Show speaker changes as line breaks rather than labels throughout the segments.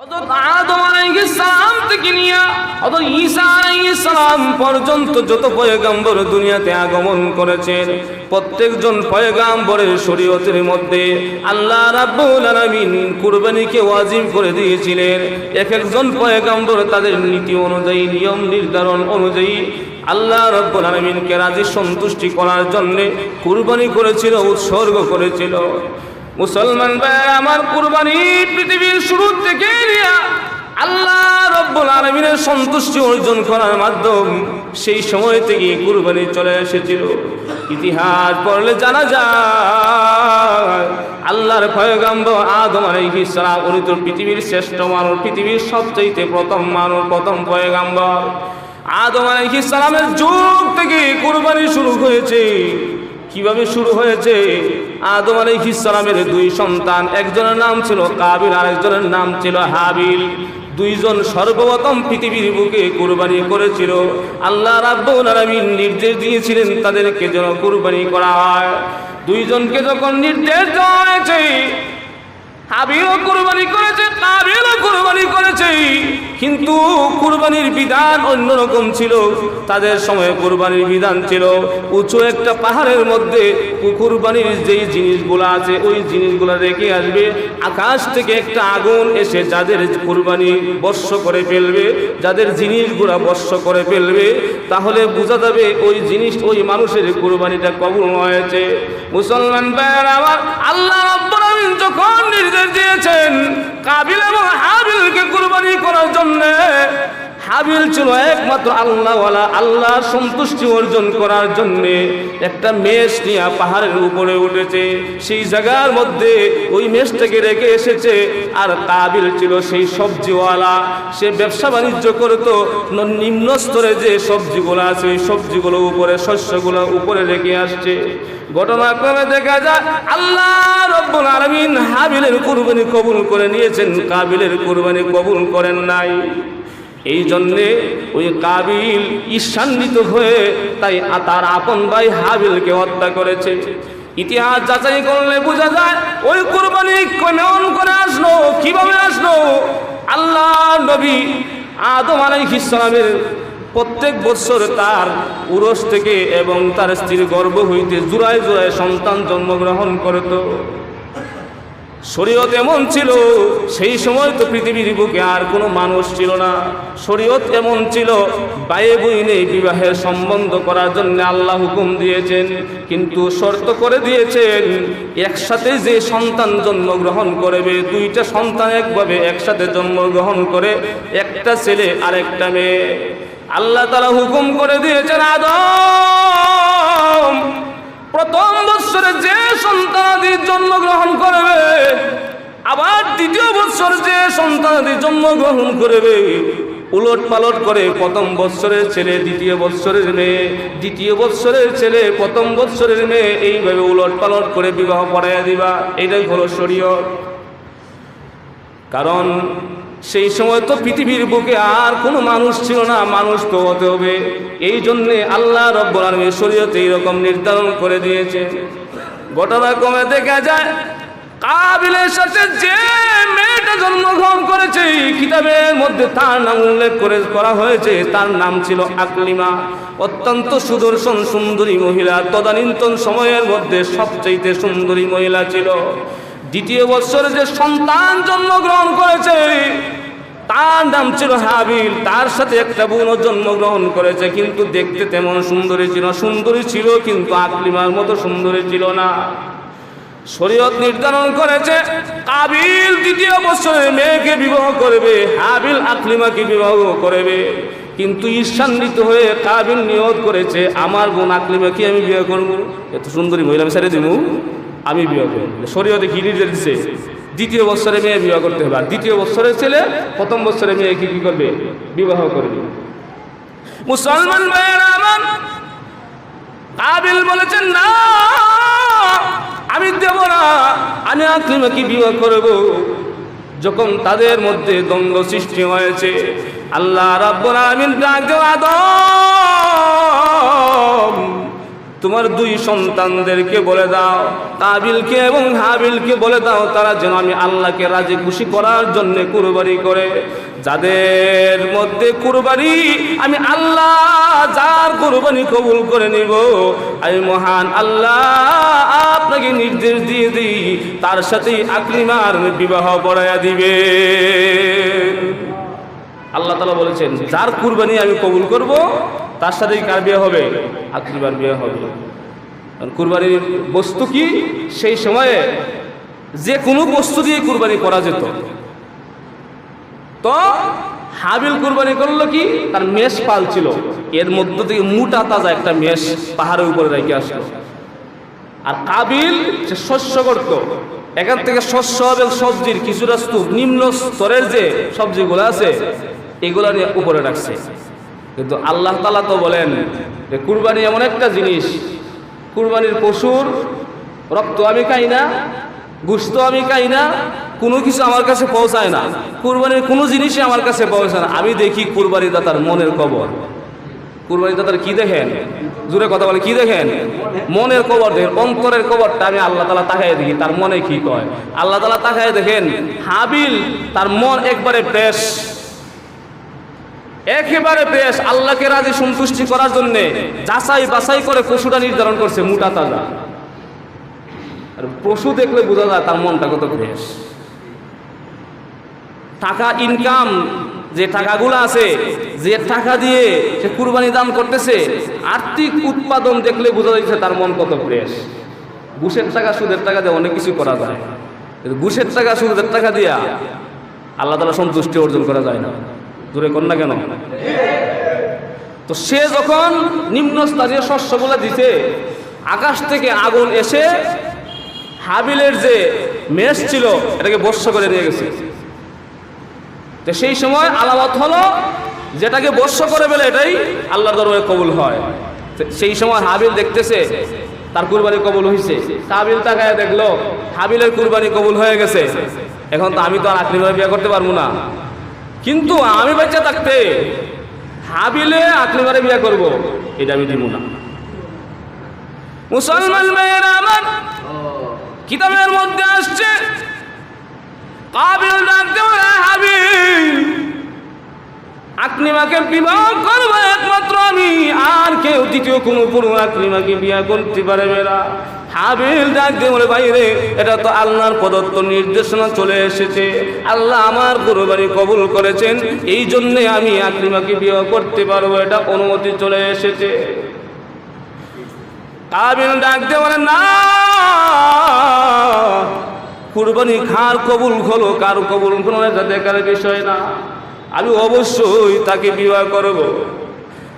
হযরত আদম পর্যন্ত যত দুনিয়াতে আগমন করেছেন, প্রত্যেকজন শরীয়তের মধ্যে আল্লাহ করে দিয়েছিলেন। এক একজন পয়গম্বর তাদের নীতি অনুযায়ী, নিয়ম নির্ধারণ অনুযায়ী আল্লাহ রব্বুল আলামিনকে রাজি সন্তুষ্টি করার জন্য কুরবানি করেছিল, উৎসর্গ করেছিল। মুসলমান ভাই আমার কুরবানি পৃথিবীর শুরু থেকে আল্লাহ রব্বুল আলমিনের সন্তুষ্টি অর্জন করার মাধ্যম সেই সময় থেকে কুরবানি চলে এসেছিল। ইতিহাস পড়লে জানা যায়, আল্লাহর পয়গাম্বর আদম আলাইহিস সালাম উনি তো পৃথিবীর শ্রেষ্ঠ মানুষ, পৃথিবীর সবচেয়ে প্রথম মানুষ, প্রথম পয়গাম্বর। আদম আলাইহিস সালামের যুগ থেকে কুরবানি শুরু হয়েছে। কীভাবে শুরু হয়েছে? আদম সালামের দুই সন্তান, একজনের নাম ছিল কাবিল আর একজনের নাম ছিল হাবিল। দুইজন সর্বপ্রথম পৃথিবীর বুকে কুরবানি করেছিল। আল্লাহ রাব্বুল আলামিন নির্দেশ দিয়েছিলেন তাদেরকে যেন কুরবানি করা হয়। দুইজনকে যখন নির্দেশ দেওয়া হয়েছে হাবিলও কুরবানি করেছে, কাবিলও কুরবানি করেছে। কিন্তু কুরবানির বিধান অন্যরকম ছিল। তাদের সময় কুরবানির বিধান ছিল উঁচু একটা পাহাড়ের মধ্যে কুরবানির যেই জিনিসগুলো আছে, ওই জিনিসগুলো রেখে আসবে। আকাশ থেকে একটা আগুন এসে যাদের কুরবানি বর্ষ করে ফেলবে, যাদের জিনিসগুলো বর্ষ করে ফেলবে, তাহলে বোঝা যাবে ওই জিনিস ওই মানুষের কুরবানিটা কবুল হয়েছে। মুসলমান ভাইয়ের, আমার আল্লাহ রাব্বুল যখন নির্দেশ দিয়েছেন, কাবিল এবং হাবিলকে কুরবানি করার জন্য। হাবিল ছিল একমাত্র আল্লাহর সন্তুষ্টি অর্জন করার একটা মেষ পাহাড়ের উপরে উঠেছে। সেই জায়গার মধ্যে ওই মেষটাকে রেখে এসেছে, আর কাবিল ছিল সেই সবজিওয়ালা। সে ব্যবসা বাণিজ্য করতো নিম্ন স্তরে যে সবজিগুলো আছে, ওই সবজিগুলো উপরে, শস্যগুলো উপরে রেখে আসছে। ঘটনাক্রমে দেখা যায়, আল্লাহ রব্বুল হাবিলের কুরবানি কবুল করে নিয়েছেন, কাবিলের কুরবানি কবুল করেন নাই। এই জন্যে ওই কাবিল ঈর্ষান্বিত হয়ে তাই তার আপন ভাই হাবিলকে হত্যা করেছে। ইতিহাস যাচাই করলে বোঝা যায়, ওই কুরবানি কেমন করে আসলো, কীভাবে আসলো? আল্লাহ নবী আদম আলাইহিস সালামের প্রত্যেক বছর তার উরস থেকে এবং তার স্ত্রীর গর্ভ হইতে জোড়ায় জোড়ায় সন্তান জন্মগ্রহণ করত শরীয়ত এমন ছিল, সেই সময় তো পৃথিবীর বুকে আর কোনো মানুষ ছিল না। শরীয়ত এমন ছিল বায়ে বইনে বিবাহের সম্বন্ধ করার জন্য আল্লাহ হুকুম দিয়েছেন, কিন্তু শর্ত করে দিয়েছেন, একসাথে যে সন্তান জন্মগ্রহণ করবে, দুইটা সন্তান একভাবে একসাথে জন্মগ্রহণ করে, একটা ছেলে আর একটা মেয়ে। আল্লাহ তারা হুকুম করে দিয়েছেন, আদম! প্রথম বৎসরে যে সন্তানাদি জন্মগ্রহণ করবে, আবার দ্বিতীয় বৎসর যে সন্তানাদি জন্মগ্রহণ করবে উলট পালট করে প্রথম বৎসরের ছেলে, দ্বিতীয় বৎসরের মেয়ে, দ্বিতীয় বৎসরের ছেলে, প্রথম বৎসরের মেয়ে, এইভাবে উলট পালট করে বিবাহ পড়াইয়া দিবা। এটাই হলো শরীয়ত। কারণ সেই সময় তো পৃথিবীর বুকে আর কোনো মানুষ ছিল না, মানুষ তো হতে হবে। এই জন্যে আল্লাহ রব্বুল আলমী শরীয়তে এইরকম নির্ধারণ করে দিয়েছে। ঘটনা কমে দেখা যায়, কাবিলের সাথে যে মেয়েটা জন্মগ্রহণ করেছে কিতাবের মধ্যে তার নাম উল্লেখ করে করা হয়েছে। তার নাম ছিল আকলিমা। অত্যন্ত সুদর্শন, সুন্দরী মহিলা। তদানীন্তন সময়ের মধ্যে সবচাইতে সুন্দরী মহিলা ছিল। দ্বিতীয় বৎসরে যে সন্তান জন্মগ্রহণ করেছে, তার নাম ছিল হাবিল। তার সাথে একটা বোনও জন্মগ্রহণ করেছে, কিন্তু দেখতে তেমন সুন্দরী ছিল সুন্দরী ছিল, কিন্তু আকলিমার মতো সুন্দরী ছিল না। শরীয়ত নির্ধারণ করেছে, কাবিল দ্বিতীয় বছরে মেয়েকে বিবাহ করবে, হাবিল আকলিমাকে বিবাহ করবে। কিন্তু ঈর্ষান্বিত হয়ে কাবিল নিয়োগ করেছে, আমার বোন আকলিমাকে আমি বিয়ে করব। এত সুন্দরী মহিলা আমি ছেড়ে দিব। আমি বিবাহ করব শরীয়তে কি নির্দেশ দ্বিতীয় বছরে মেয়ে বিবাহ করতে হবে। আর দ্বিতীয় বছরের ছেলে প্রথম বছরে মেয়ে কি কি করবে? বিবাহ করবে মুসলমান ভাইয়েরা আমার কাবিল বলেছেন, না, আমি দেব না। আমি আকলিমাকে বিবাহ করব। যখন তাদের মধ্যে দ্বন্দ্ব সৃষ্টি হয়েছে, আল্লাহ রাব্বুল আলামিন ডাক আদম তোমার দুই সন্তানদেরকে বলে দাও, কাবিলকে এবং হাবিলকে বলে দাও, তারা যেন আমি আল্লাহকে রাজি খুশি করার জন্য কুরবানি করে। যাদের মধ্যে কুরবানি, আমি আল্লাহ যার কুরবানি কবুল করে নিব, আমি মহান আল্লাহ আপনাকে নির্দেশ দিয়ে দিই, তার সাথেই আকলিমার বিবাহ পড়াইয়া দিবে। আল্লাহ তালা বলেছেন, যার কুরবানি আমি কবুল করব, তার সাথেই কার বিয়ে হবে? আকলিমার বিয়ে হবে কুরবানির বস্তু কি? সেই সময়ে যে কোনো বস্তু দিয়ে কুরবানি করা যেত। তো হাবিল কুরবানি করল কি? তার মেষ পাল ছিল। এর মধ্য থেকে মোটা তাজা একটা মেষ পাহাড়ের উপরে রেখে আসলো। আর কাবিল, সে শস্য করত। এখান থেকে শস্য এবং সবজির কিছুটা স্তূপ, নিম্ন স্তরের যে সবজিগুলো আছে এগুলো নিয়ে উপরে রাখছে। কিন্তু আল্লাহ তালা তো বলেন যে, কুরবানি এমন একটা জিনিস, কুরবানির পশুর রক্ত আমি খাই না, গুস্ত আমি খাই না, কোনো কিছু আমার কাছে পৌঁছায় না, কুরবানির কোনো জিনিসই আমার কাছে পৌঁছায় না। আমি দেখি কুরবানি দাতার মনের কবর। কুরবানি দাতার কি দেখেন? জুড়ে কথা বলে কি দেখেন? মনের কবর দেখেন, অন্তরের কবরটা আমি আল্লাহ তালা তাকাই দেখি, তার মনে কি কয়? আল্লাহ তালা তাকাই দেখেন, হাবিল তার মন একবারে ফ্রেশ। একেবারে বেশ আল্লাহকে রাজি সন্তুষ্টি করার জন্য যাচাই বাছাই করে পশুটা নির্ধারণ করছে, মোটা তাজা। আর পশু দেখলে বোঝা যায় তার মনটা কত ফ্রেশ। টাকা ইনকাম যে টাকাগুলো আছে, যে টাকা দিয়ে সে কুরবানি দান করতেছে, আর্থিক উৎপাদন দেখলে বোঝা যাচ্ছে তার মন কত ফ্রেশ। ঘুষের টাকা, সুদের টাকা দিয়ে অনেক কিছু করা যায়। ঘুষের টাকা, সুদের টাকা দিয়া আল্লাহ তালা সন্তুষ্টি অর্জন করা যায় না। দূরে কর না কেন? তো সে যখন নিম্নস্তরীয় শস্যগুলো দিতে আকাশ থেকে আগুন এসে হাবিলের যে মেষ ছিল, এটাকে বর্ষ করে নিয়ে গেছে। তো সেই সময় আলামত হলো, যেটাকে বর্ষ করে ফেলে এটাই আল্লাহর দরবারে কবুল হয়। সেই সময় হাবিল দেখতেছে, তার কুরবানি কবুল হয়েছে হাবিল তাকায় দেখল, হাবিলের কুরবানি কবুল হয়ে গেছে। এখন তো আমি তো আর আকলিমার বিয়ে করতে পারব না। কিন্তু আমি বাচ্চা থাকতে হাবিলে আকলিমারে বিয়ে করব, এটা আমি দিব না। মুসলমান মেয়েরা আমার কিতাবের মধ্যে আসছে, কাবিল ডাকতে বলে, হাবিল আকলিমাকে বিবাহ করব একমাত্র আমি। আর কেউ দ্বিতীয় কোনো পুরো আকলিমাকে বিয়া করতে পারবে না। হাবিল ডাকতে বলে বাইরে এটা তো আল্লাহর প্রদত্ত নির্দেশনা চলে এসেছে। আল্লাহ আমার কুরবানি কবুল করেছেন। এই জন্যে আমি আকলিমাকে বিয়ে করতে পারব, এটা অনুমতি চলে এসেছে। কাবিল ডাকতে বলে, না, কুরবানি খার কবুল হলো, কার কবুল হলো এটা দেখার বিষয় না। আমি অবশ্যই তাকে বিবাহ করব।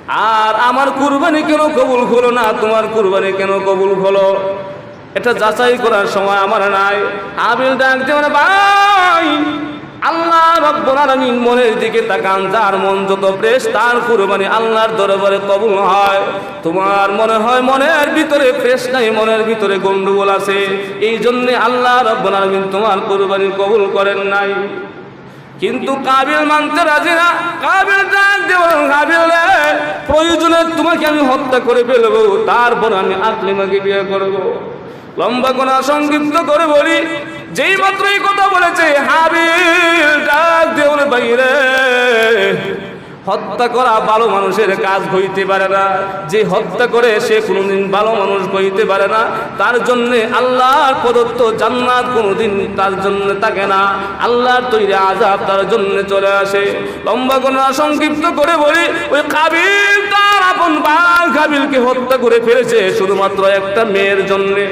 আর আমার কুরবানি কেন কবুল হলো না? তোমার কুরবানি কেন কবুল হলো? এটা যাচাই করার সময় আমার নাই। আবিল ডাকতে মানে ভাই, আল্লাহ মনের দিকে তাকান। যার মন যত প্রেস তার কুরবানি আল্লাহর দরবারে কবুল হয়। তোমার মনে হয় মনের ভিতরে প্রেস নাই? মনের ভিতরে গন্ডগোল আছে। এই জন্যে আল্লাহ রব্বুল আলামিন তোমার কুরবানি কবুল করেন নাই। কিন্তু কাবিল মানতে রাজি না। কাবিল ডাক দেব, কাবিল, প্রয়োজনে তোমাকে আমি হত্যা করে ফেলব। তারপর আমি আকলিমাকে বিয়ে করব। লম্বা কোন সংক্ষিপ্ত করে বলি যেই মাত্র এই কথা বলেছে, হাবিল ডাক দেওয়ার বাইরে হত্যা করা ভালো মানুষের কাজ হইতে পারে না। যে হত্যা করে সে কোনোদিন ভালো মানুষ হইতে পারে না। তার জন্য আল্লাহর প্রদত্ত জান্নাত কোনোদিন তার জন্য থাকে না। আল্লাহর তৈরি আজাব তার জন্য চলে আসে। লম্বা কোনো সংক্ষিপ্ত করে বলি, ওই কাবিল তার আপন বাল কাবিলকে হত্যা করে ফেলেছে শুধুমাত্র একটা মেয়ের জন্যে।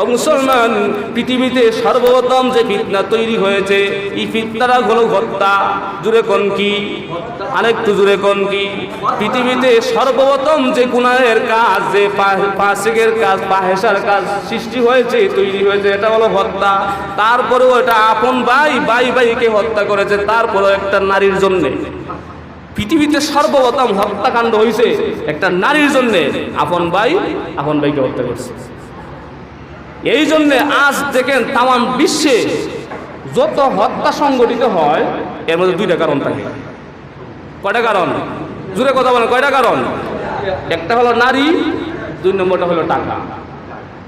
ও মুসলমান, পৃথিবীতে সর্বপ্রথম যে ফিতনা তৈরি হয়েছে, এই ফিতনাটা হলো হত্যা। জুড়ে কোন কি? আরেকটু জুড়ে কোন কি? পৃথিবীতে সর্বপ্রথম যে গুনাহের কাজ, যে পাশেকের কাজ পাহেসার কাজ সৃষ্টি হয়েছে, তৈরি হয়েছে, এটা হলো হত্যা। তারপরেও এটা আপন ভাই ভাই ভাইকে হত্যা করেছে, তারপরেও একটা নারীর জন্যে। পৃথিবীতে সর্বপ্রথম হত্যাকাণ্ড হয়েছে একটা নারীর জন্য। আপন ভাই, আপন ভাইকে হত্যা করছে। এই জন্যে আজ দেখেন তামাম বিশ্বে যত হত্যা সংগঠিত হয়, এর মধ্যে দুইটা কারণ থাকে। কয়টা কারণ? জুড়ে কথা বলেন, কয়টা কারণ? একটা হলো নারী, দুই নম্বরটা হলো টাকা।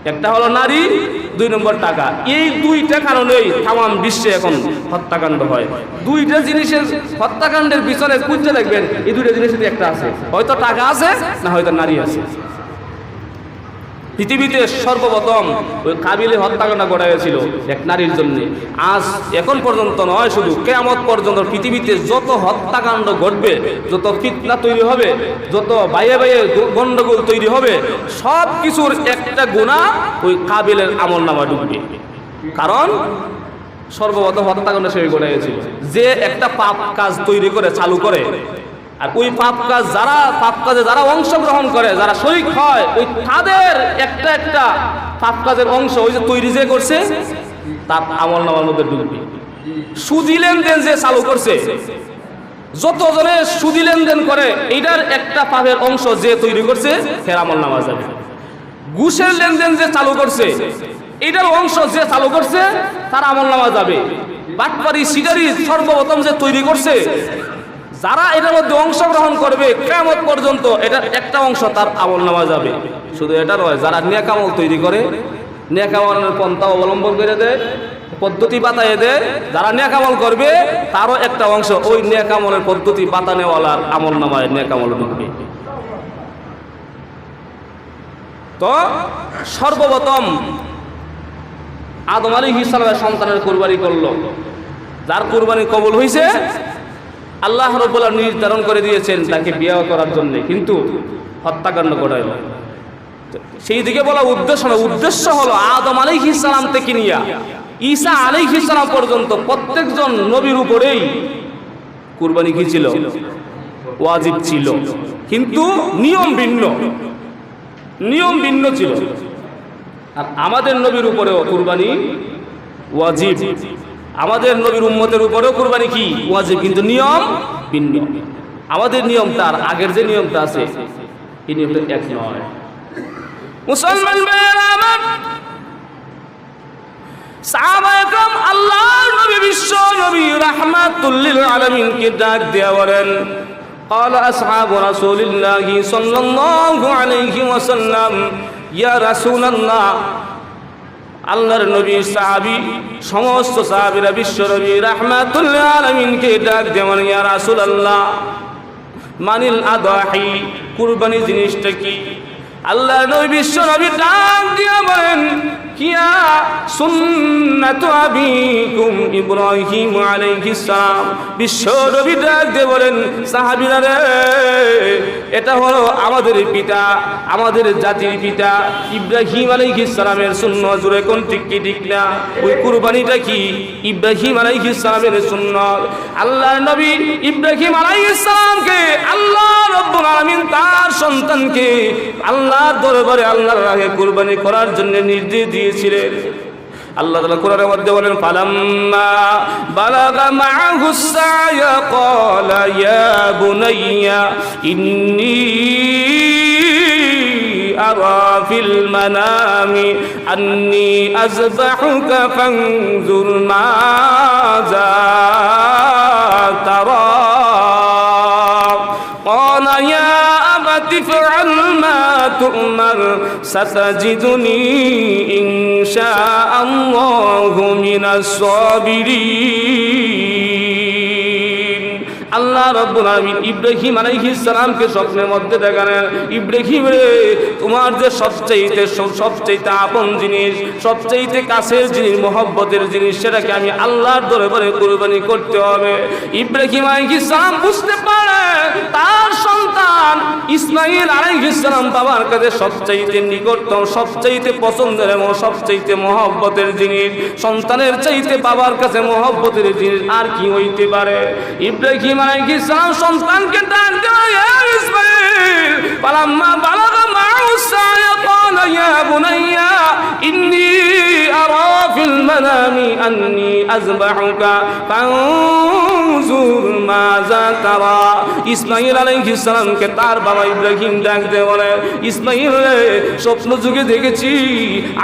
একটা হলো নারী, দুই নম্বর টাকা। এই দুইটা কারণেই তামাম বিশ্বে এখন হত্যাকাণ্ড হয়। দুইটা জিনিসের হত্যাকাণ্ডের পিছনে খুঁজতে দেখবেন, এই দুইটা জিনিসের একটা আছে। হয়তো টাকা আছে, না হয়তো নারী আছে। পৃথিবীতে সর্বপ্রথম ওই কাবিলে হত্যাকাণ্ড ঘটা হয়েছিল এক নারীর জন্য। আজ এখন পর্যন্ত নয়, শুধু কেয়ামত পর্যন্ত পৃথিবীতে যত হত্যাকাণ্ড ঘটবে, যত ফিতনা তৈরি হবে, যত বাইয়ে বাইয়ে গণ্ডগোল তৈরি হবে, সব কিছুর একটা গুণা ওই কাবিলের আমল নামা ঢুকবে কারণ সর্বপ্রথম হত্যাকাণ্ড সে গেছিল যে একটা পাপ কাজ তৈরি করে, চালু করে আর ওই পাপ কাজ যারা, পাপ কাজে যারা অংশগ্রহণ করে, যারা শরিক হয়, ওই তাদের একটা একটা পাপ কাজের অংশ ওই যে তৈরি যে করছে, তার আমল নামার মধ্যে ঢুকবে সুদি লেনদেন যে চালু করছে, যতজনে সুদি লেনদেন করে, এটার একটা পাপের অংশ যে তৈরি করছে, ফের আমল নামা যাবে। ঘুষের লেনদেন যে চালু করছে, এটার অংশ যে চালু করছে, তার আমল নামা যাবে। বাটপারি সিগারি সর্বপ্রথম যে তৈরি করছে যারা এটার মধ্যে অংশগ্রহণ করবে কেমন পর্যন্ত এটার একটা অংশ তার আমল নামা যাবে। শুধু এটা নয়, যারা নেকামল তৈরি করে, নেকামলের পন্থা অবলম্বন করে দেয়, পদ্ধতি বাতায় দেয়, যারা নেকামল করবে, তারও একটা অংশ ওই নেকামলের পদ্ধতি বাতানেওয়ালার আমল নামায় নেকামল ঢুকবে। তো সর্বপ্রথম আদম আলী ইসলামের সন্তানের কোরবানি করল। যার কোরবানি কবুল হয়েছে আল্লাহ রব্বুল্লাহ নির্ধারণ করে দিয়েছেন তাকে বিয়ে করার জন্য, কিন্তু হত্যাকাণ্ড ঘটাইল সেই দিকে বলা উদ্দেশ্য না উদ্দেশ্য হলো আদম আলী ইসলাম থেকে নিয়ে, ঈসা আলী ইসলাম পর্যন্ত প্রত্যেকজন নবীর উপরেই কুরবানি কি ছিল? ওয়াজিব ছিল। কিন্তু নিয়ম ভিন্ন। নিয়ম ভিন্ন ছিল। আর আমাদের নবীর উপরেও কুরবানি ওয়াজিব। আমাদের নবীর উম্মতের উপরেও কুরবানি কি ওয়াজিব কিন্তু নিয়ম ভিন্ন আমাদের নিয়মটা আর আগের যে নিয়মটা আছে এই নিয়মটা এক নয় মুসলমান ভাইয়েরা আমার সাহাবায়াম আল্লাহর নবী বিশ্ব নবী রাহমাতুল্লিল আলামিনকে ডাক দেয়া বলেন قال أصحاب رسول الله صلى الله عليه وسلم يا رسول الله আল্লাহর নবী সাহাবি, সমস্ত সাহাবিরা বিশ্ব নবী রাহমাতুল্লাহ আলামিনকে ডাক যেমন ইয়া রাসুল আল্লাহ মানিল আদাহি কুরবানি জিনিসটা কি? আল্লাহ নবী বিশ্ব নবী ডাক দিয়া বলেন কিয়া সুন্নাতু আবিকুম ইব্রাহিম আলাইহিস সালাম। বিশ্ব নবী ডাক দিয়ে বলেন, সাহাবীরা রে, এটা হলো আমাদের পিতা, আমাদের জাতির পিতা, ইব্রাহিম আলাইহিস সালামের সুন্নাত জুড়ে কোন ঠিক কি, ঠিক না? ওই কুরবানিটা কি? ইব্রাহিম আলাইহিস সালামের সুন্নাত আল্লাহর নবী ইব্রাহিম আলাইহিস সালামকে আল্লাহ রব্বুল আলামিন তার সন্তানকে আল্লাহর দরবারে আল্লাহর রাহে কুরবানি করার জন্য নির্দেশ দিয়েছিলেন আল্লাহ তাআলা কোরআনের মধ্যে বলেন, ফালাম্মা বালাগা মা'হু সায়া ক্বালা ইয়া বুনাইয়া, ইন্নী আরা ফিল أبت افعل ما تؤمر ستجدني إن شاء الله من الصابرين আল্লাহ রব্বুল আলামিন ইব্রাহিম আলাইহিস সালামকে স্বপ্নের মধ্যে দেখালেন, ইব্রাহিম রে, তোমার যে সবচাইতে সবচাইতে আপন জিনিস, সবচাইতে কাছের জিনিস, মহব্বতের জিনিস, সেটাকে আমি আল্লাহর দরবারে কুরবানি করতে হবে। ইব্রাহিম আলাইহিস সালাম বুঝতে পারে, তার সন্তান ইসমাইল আলাইহিস সালাম বাবার কাছে সবচাইতে নিকটতম, সবচাইতে পছন্দের এবং সবচাইতে মহব্বতের জিনিস, সন্তানের চাইতে বাবার কাছে মহব্বতের জিনিস আর কি হইতে পারে? ইব্রাহিম আলাইহিস সালাম সন্তানকে ডাক দিল ইয়া ইসমাইল? পালাম্মা বালাগা মাউ সায়া قال يا بني إني أرى في المنام أني أذبحك فانظر ماذا ترى ইসমাইল আলাইহিস সালামকে তার বাবা ইব্রাহিম ডাক দিয়ে বলে ইসমাইল রে স্বপ্ন যুগে দেখেছি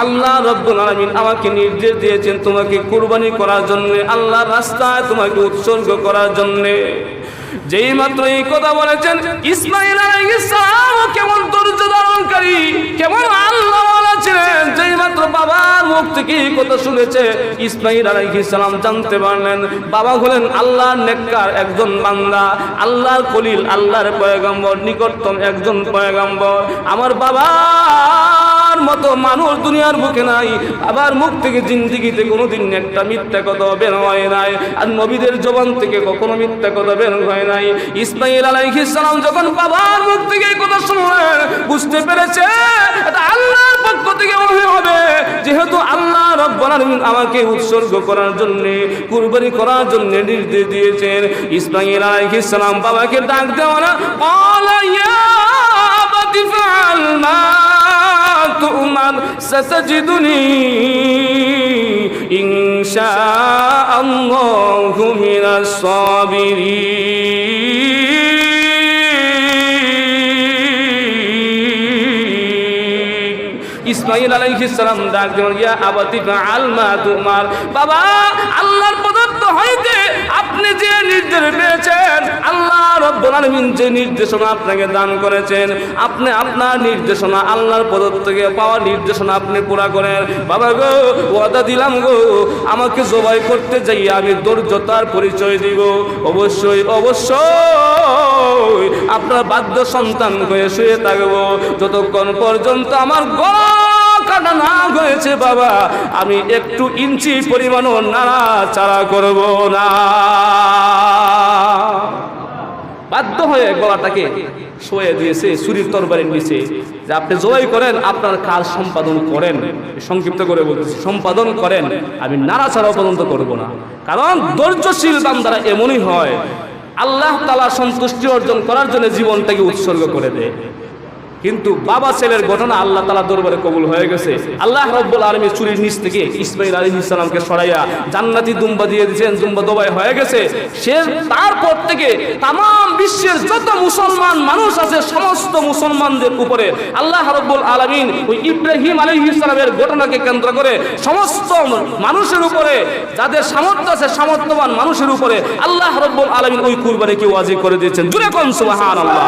আল্লাহ রব্বুল আলামিন আমাকে নির্দেশ দিয়েছেন তোমাকে কুরবানি করার জন্য আল্লাহর রাস্তায় তোমাকে উৎসর্গ করার জন্য যেই মাত্র এই কথা বলেছেন ইসমাইল আলাইহিস মুখ থেকে কথা শুনেছে। ইসমাইল আলাইহিস সালাম জানতে পারলেন, বাবা হলেন আল্লাহর নেককার একজন বান্দা, আল্লাহর খলিল, আল্লাহর পয়গম্বর, নিকটতম একজন পয়গম্বর। আমার বাবার মতো মানুষ দুনিয়ার নাই আবার মুখ থেকে জিন্দিগিতে কোনোদিন একটা মিথ্যা কথা বের হয় নাই, আর নবীদের জবান থেকে কখনো মিথ্যা কথা বের হয় নাই। ইসমাইল আলাইহিস যখন বাবার মুখ থেকে কথা শুনলেন, বুঝতে পেরেছে আমাকে উৎসর্গ করার জন্য, কুরবানি করার জন্য নির্দেশ দিয়েছেন। ইসমাইল আলাইহিস সালাম বাবাকে ডাক দেওয়া না তোমার সসজিদুনি, ইনশা আল্লাহু মিনাস সাবিরিন। ডাক ইয়া আবাতি ফাআল মা তুমার বাবা, আল্লাহর প্রদত্ত হইতে আপনি যে নির্দেশ পেয়েছেন, আল্লাহ রব্বুল আলামিন যে নির্দেশনা আপনাকে দান করেছেন, আপনি আপনার নির্দেশনা, আল্লাহর প্রদত্ত থেকে পাওয়া নির্দেশনা আপনি পুরা করেন। বাবা গো, ওয়াদা দিলাম গো, আমাকে জবাই করতে যাই আমি ধৈর্যতার পরিচয় দিব। অবশ্যই অবশ্যই, আপনার বাধ্য সন্তান হয়ে শুয়ে থাকব। যতক্ষণ পর্যন্ত আমার গলা কাটা না হয়েছে বাবা, আমি একটু ইঞ্চি পরিমাণও নাড়া চাড়া করব না। বাধ্য হয়ে গলাটাকে শোয়ে দিয়েছে, সুরির তরবারির নিচে। যে আপনি জয় করেন, আপনার কাজ সম্পাদন করেন। সংক্ষিপ্ত করে বলতেছি, সম্পাদন করেন, আমি নাড়াচাড়া পর্যন্ত করব না। কারণ ধৈর্যশীল দাম দ্বারা এমনই হয়। আল্লাহ তালা সন্তুষ্টি অর্জন করার জন্য জীবনটাকে উৎসর্গ করে দেয়। কিন্তু বাবা ছেলের ঘটনা আল্লাহ তালা দরবারে কবুল হয়ে গেছে। আল্লাহ রব্বুল আলমী চুরির নিচ থেকে ইসমাইল আলী ইসলামকে সরাইয়া জান্নাতি দুম্বা দিয়ে দিয়েছেন। দুম্বা দবাই হয়ে গেছে। সে তারপর থেকে তাম বিশ্বের যত মুসলমান মানুষ আছে, সমস্ত মুসলমানদের উপরে আল্লাহ রব্বুল আলমিন ওই ইব্রাহিম আলী ইসলামের ঘটনাকে কেন্দ্র করে সমস্ত মানুষের উপরে, যাদের সামর্থ্য আছে, সামর্থ্যবান মানুষের উপরে আল্লাহ রব্বুল আলমিন ওই কুরবানিকে ওয়াজিব করে দিয়েছেন। জুড়ে কম সুবাহান আল্লাহ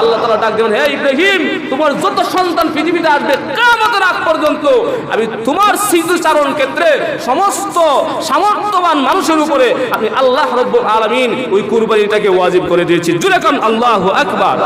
আল্লাহ তালা ডাক দেবেন, হে ইব্রাহিম, তোমার যত সন্তান পৃথিবীতে আসবে কামতের আগ পর্যন্ত আমি তোমার স্মৃতিচারণ ক্ষেত্রে সমস্ত সামর্থ্যবান মানুষের উপরে আমি আল্লাহ রব্বুল আলমিন ওই কুরবানিটাকে ওয়াজিব করে দিয়েছি। জুড়ে কম আল্লাহ আকবার।